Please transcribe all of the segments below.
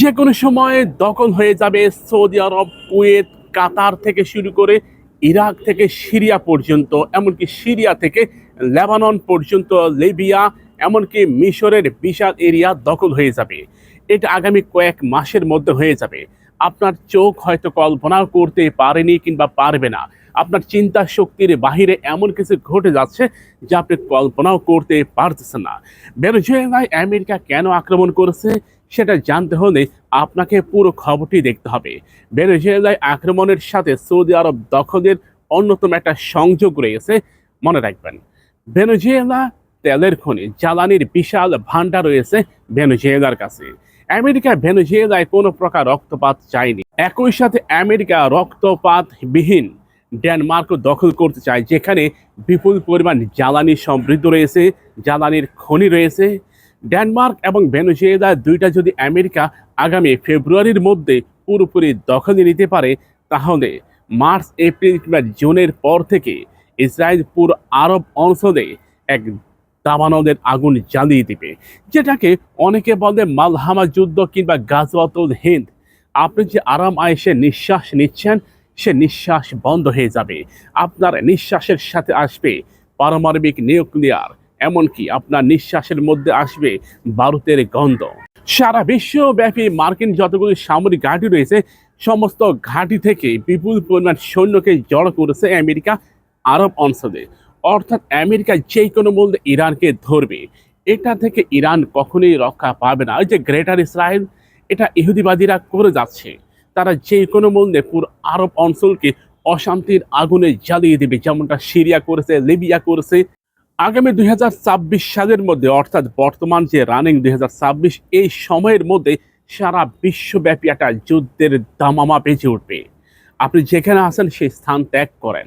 যে কোনো সময় দখল হয়ে যাবে সৌদি আরব, কুয়েত, কাতার থেকে শুরু করে ইরাক থেকে সিরিয়া পর্যন্ত, এমনকি সিরিয়া থেকে লেবানন পর্যন্ত, লিবিয়া, এমনকি মিশরের বিশাল এরিয়া দখল হয়ে যাবে। এটা আগামী কয়েক মাসের মধ্যে হয়ে যাবে। আপনার চোখ হয়তো কল্পনাও করতে পারেনি কিংবা পারবে না। আপনার চিন্তা শক্তির বাহিরে এমন কিছু ঘটে যাচ্ছে যা আপনি কল্পনাও করতে পারতেছেন না। ভেনেজুয়েলায় আমেরিকা কেন আক্রমণ করেছে? সেটা জানতে হলে আপনাকে পুরো খবরটি দেখতে হবে। ভেনেজুয়েলায় আক্রমণের সাথে সৌদি আরব দখলের অন্যতম একটা সংযোগ রয়েছে, মনে রাখবেন। ভেনেজুয়েলা তেলের খনি, জ্বালানির বিশাল ভান্ডার রয়েছে ভেনেজুয়েলার কাছে। আমেরিকা ভেনেজুয়েলায় কোনো প্রকার রক্তপাত চায়নি। একই সাথে আমেরিকা রক্তপাতবিহীন ডেনমার্ক দখল করতে চায়, যেখানে বিপুল পরিমাণ জ্বালানি সমৃদ্ধ রয়েছে, জ্বালানির খনি রয়েছে। ডেনমার্ক এবং ভেনেজুয়েলা দুইটা যদি আমেরিকা আগামী ফেব্রুয়ারির মধ্যে পুরোপুরি দখলে নিতে পারে, তাহলে মার্চ, এপ্রিল কিংবা জুনের পর থেকে ইসরায়েল পুরো আরব অঞ্চলে এক দাবানদের আগুন জ্বালিয়ে দিবে, যেটাকে অনেকে বলে মালহামা যুদ্ধ কিংবা গাজওয়াতুল হিন্দ। আপনি যে আরাম আয়েসে নিঃশ্বাস নিচ্ছেন, সে নিঃশ্বাস বন্ধ হয়ে যাবে। আপনার নিঃশ্বাসের সাথে আসবে পারমাণবিক নিউক্লিয়ার। এমনকি আপনার নিঃশ্বাসের মধ্যে আসবে বারুদের গন্ধ। সারা বিশ্বব্যাপী মার্কিন যতগুলি সামরিক ঘাঁটি রয়েছে, সমস্ত ঘাঁটি থেকে বিপুল পরিমাণ সৈন্যকে জড়ো করেছে আমেরিকা আরব অঞ্চলে। অর্থাৎ আমেরিকা যে কোনো মূল্যে ইরানকে ধরবে। এটা থেকে ইরান কখনোই রক্ষা পাবে না। ওই যে গ্রেটার ইসরায়েল, এটা ইহুদিবাদীরা করে যাচ্ছে। তারা যে কোনো মূল্যে পুরো আরব অঞ্চলকে অশান্তির আগুনে জ্বালিয়ে দেবে, যেমনটা সিরিয়া করেছে, লিবিয়া করেছে। আগামী দুই হাজার ছাব্বিশ সালের মধ্যে, অর্থাৎ বর্তমান যে রানিং দু হাজার ছাব্বিশ, এই সময়ের মধ্যে সারা বিশ্বব্যাপী একটা যুদ্ধের দামামা বেজে উঠবে। আপনি যেখানে আছেন সেই স্থান ত্যাগ করেন।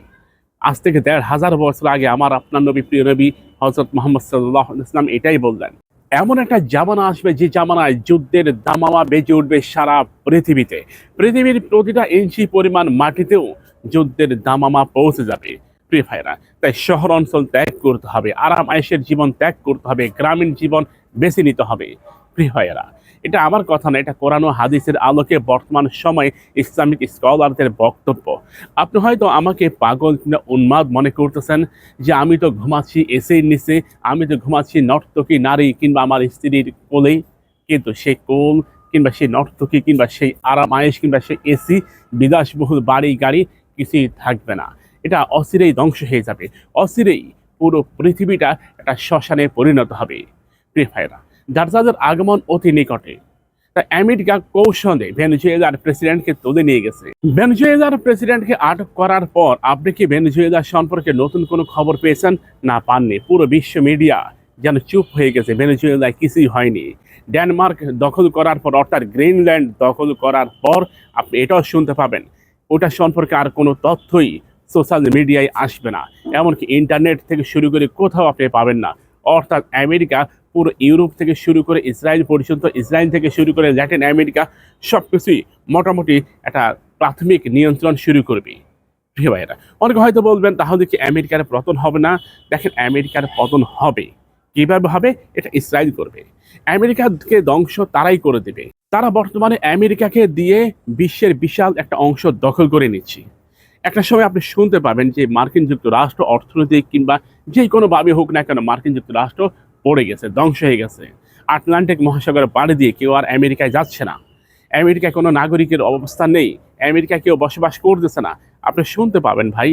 আজ থেকে দেড় হাজার বছর আগে আমার আপনার নবী, প্রিয় নবী হজরত মোহাম্মদ সাল্লাহ ইসলাম এটাই বললেন, এমন একটা জামানা আসবে যে জামানায় যুদ্ধের দামামা বেজে উঠবে সারা পৃথিবীতে। পৃথিবীর প্রতিটা ইঞ্চি পরিমাণ মাটিতেও যুদ্ধের দামামা পৌঁছে যাবে। প্রিয় ভাইরা তাই শহর অঞ্চল ত্যাগ করতে হবে, আরাম আয়েসের জীবন ত্যাগ করতে হবে, গ্রামীণ জীবন বেছে নিতে হবে। প্রিয় ভাইয়েরা, এটা আমার কথা না, এটা কোরআন হাদিসের আলোকে বর্তমান সময়ে ইসলামিক স্কলারদের বক্তব্য। আপনি হয়তো আমাকে পাগল কিংবা উন্মাদ মনে করতেছেন যে আমি তো ঘুমাচ্ছি এসির নিচে, আমি তো ঘুমাচ্ছি নর্তকী নারী কিংবা আমার স্ত্রীর কোলেই, কিন্তু সেই কোল কিংবা সেই নর্তকী কিংবা সেই আরাম আয়েস কিংবা সেই এসি, বিলাসবহুল বাড়ি গাড়ি কিছুই থাকবে না। এটা অচিরেই ধ্বংস হয়ে যাবে। অচিরেই পুরো পৃথিবীটা একটা শ্মশানে পরিণত হবে। প্রিয় ভাইরা যার যাদের আগমন অতি নিকটে। তা আমেরিকা কৌশলে ভেনেজুয়েলার প্রেসিডেন্টকে তুলে নিয়ে গেছে? ভেনেজুয়েলার প্রেসিডেন্টকে আটক করার পর আপনি কি ভেনেজুয়েলা সম্পর্কে নতুন কোনো খবর পেয়েছেন? না, পাননি। পুরো বিশ্ব মিডিয়া যেন চুপ হয়ে গেছে, ভেনেজুয়েলায় কিছুই হয়নি। ডেনমার্ক দখল করার পর, অর্থাৎ গ্রিনল্যান্ড দখল করার পর, আপনি এটাও শুনতে পাবেন। ওটা সম্পর্কে আর কোনো তথ্যই সোশ্যাল মিডিয়ায় আসবে না। এমনকি ইন্টারনেট থেকে শুরু করে কোথাও আপনি পাবেন না। অর্থাৎ আমেরিকা পুরো ইউরোপ থেকে শুরু করে ইসরায়েল পর্যন্ত, ইসরায়েল থেকে শুরু করে ল্যাটিন আমেরিকা সব কিছুই মোটামুটি একটা প্রাথমিক নিয়ন্ত্রণ শুরু করবে। প্রিয় ভাইয়েরা, অনেকে হয়তো বলবেন, তাহলে কি আমেরিকার পতন হবে না? দেখেন, আমেরিকার পতন হবে। কীভাবে হবে? এটা ইসরায়েল করবে। আমেরিকাকে ধ্বংস তারাই করে দেবে। তারা বর্তমানে আমেরিকাকে দিয়ে বিশ্বের বিশাল একটা অংশ দখল করে নিচ্ছে। একটা সময় আপনি শুনতে পাবেন যে মার্কিন যুক্তরাষ্ট্র অর্থনৈতিক কিংবা যে কোনোভাবে হোক না কেন মার্কিন যুক্তরাষ্ট্র পড়ে গেছে, ধ্বংস হয়ে গেছে। আটলান্টিক মহাসাগর পাড়ি দিয়ে কেউ আর আমেরিকায় যাচ্ছে না। আমেরিকায় কোনো নাগরিকের অবস্থান নেই আমেরিকা কেউ বসবাস করতেছে না। আপনি শুনতে পাবেন ভাই,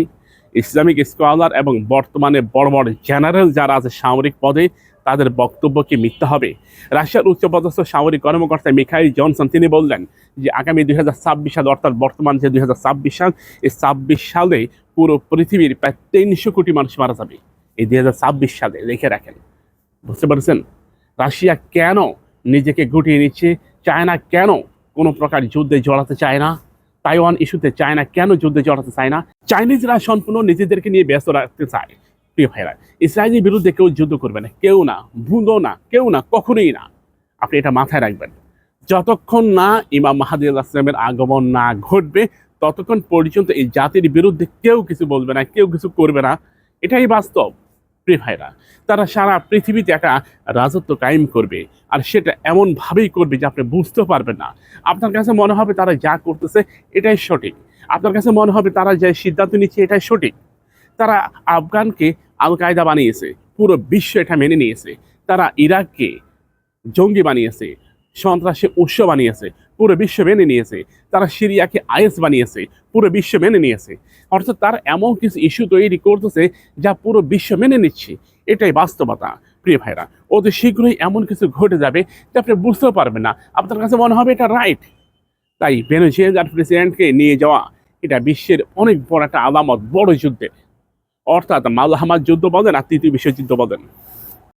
ইসলামিক স্কলার এবং বর্তমানে বড় বড় জেনারেল যারা আছে সামরিক পদে তাদের বক্তব্য কি মিথ্যা হবে? রাশিয়ার উচ্চপদস্থ সামরিক কর্মকর্তা মিখাইল জনসন, তিনি বললেন যে আগামী দুই হাজার ছাব্বিশ সাল, অর্থাৎ বর্তমান যে দুই হাজার ছাব্বিশ সাল, এই ছাব্বিশ সালে পুরো পৃথিবীর প্রায় তিনশো কোটি মানুষ মারা যাবে। এই দুই হাজার ছাব্বিশ সালে লিখে রাখেন। বুঝতে পারছেন? রাশিয়া কেন নিজেকে গুটিয়ে নিচ্ছে? চায়না কেন কোনো প্রকার যুদ্ধে জড়াতে চায় না? তাইওয়ান ইস্যুতে চায়না কেন যুদ্ধে জড়াতে চায় না? চাইনিজরা সম্পূর্ণ নিজেদেরকে নিয়ে ব্যস্ত রাখতে চায়। প্রিয় ভাইরা ইসরায়েলের বিরুদ্ধে কেউ যুদ্ধ করবে না, কেউ না ভুঁদো না, কেউ না, কখনোই না। আপনি এটা মাথায় রাখবেন। যতক্ষণ না ইমাম মাহাদি আসলামের আগমন না ঘটবে, ততক্ষণ পর্যন্ত এই জাতির বিরুদ্ধে কেউ কিছু বলবে না, কেউ কিছু করবে না। এটাই বাস্তব। প্রিয় ভাইরা তারা সারা পৃথিবীতে একটা রাজত্ব কায়েম করবে আর সেটা এমনভাবেই করবে যে আপনি বুঝতে পারবেন না। আপনার কাছে মনে হবে তারা যা করতেছে এটাই সঠিক। আপনার কাছে মনে হবে তারা যে সিদ্ধান্ত নিচ্ছে এটাই সঠিক। তারা আফগানকে আল কায়দা বানিয়েছে, পুরো বিশ্ব এটা মেনে নিয়েছে। তারা ইরাককে জঙ্গি বানিয়েছে, সন্ত্রাসী উৎস বানিয়েছে, পুরো বিশ্ব মেনে নিয়েছে। তারা সিরিয়াকে আইএস বানিয়েছে, পুরো বিশ্ব মেনে নিয়েছে। অর্থাৎ তার এমন কিছু ইস্যু তৈরি করতেছে যা পুরো বিশ্ব মেনে নিচ্ছে। এটাই বাস্তবতা, প্রিয় ভাইরা। অতি শীঘ্রই এমন কিছু ঘটে যাবে যে আপনি বুঝতেও পারবেন না। আপনার কাছে মনে হবে এটা রাইট। তাই ভেনেজুয়েলার প্রেসিডেন্টকে নিয়ে যাওয়া, এটা বিশ্বের অনেক বড় একটা আলামত, বড় যুদ্ধের। অর্থাৎ মালহামার যুদ্ধ বলেন আর তৃতীয় বিশ্বযুদ্ধ বলেন।